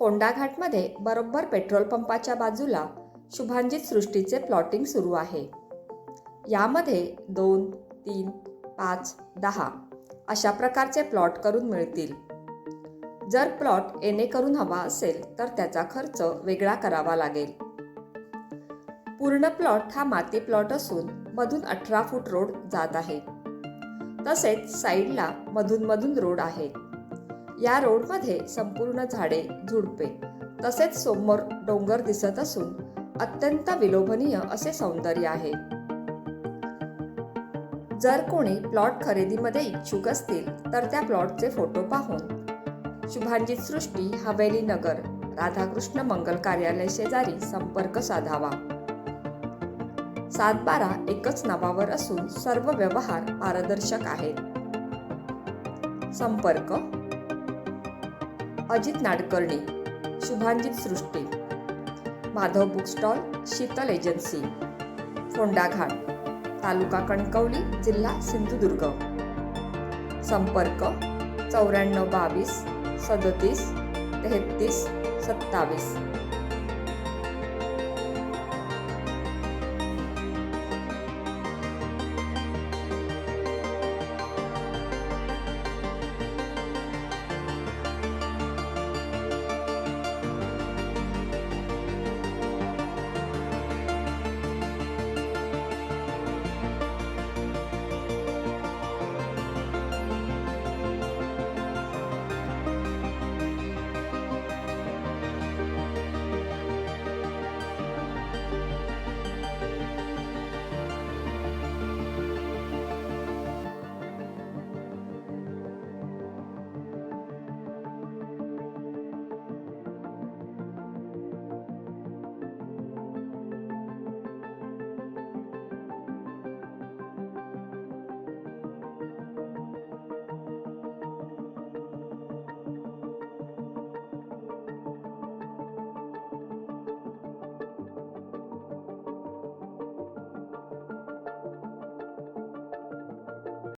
फोंडाघाटमध्ये बरोबर पेट्रोल पंपाच्या बाजूला शुभांजित सृष्टीचे प्लॉटिंग सुरू आहे. यामध्ये दोन तीन पाच दहा अशा प्रकारचे प्लॉट करून मिळतील. जर प्लॉट एने करून हवा असेल तर त्याचा खर्च वेगळा करावा लागेल. पूर्ण प्लॉट हा माती प्लॉट असून मधून अठरा फूट रोड जात आहे. तसेच साईडला मधून मधून रोड आहे. या रोडमध्ये संपूर्ण झाडे झुडपे तसेच समोर डोंगर दिसत असून अत्यंत विलोभनीय असे सौंदर्य आहे. जर कोणी प्लॉट खरेदीमध्ये इच्छुक असतील तर त्या प्लॉटचे फोटो पाहून शुभांजित सृष्टी हवेली नगर राधाकृष्ण मंगल कार्यालय शेजारी संपर्क साधावा. सातबारा एकच नावावर असून सर्व व्यवहार पारदर्शक आहेत. संपर्क Ajit Nadkarni Shubhanjit Srushti Madhav book stall Sheetal agency Phondaghat taluka Kankavli जिल्हा सिंधुदुर्ग. संपर्क चौऱ्याण्णव बावीस सदतीस तेहतीस सत्तावीस.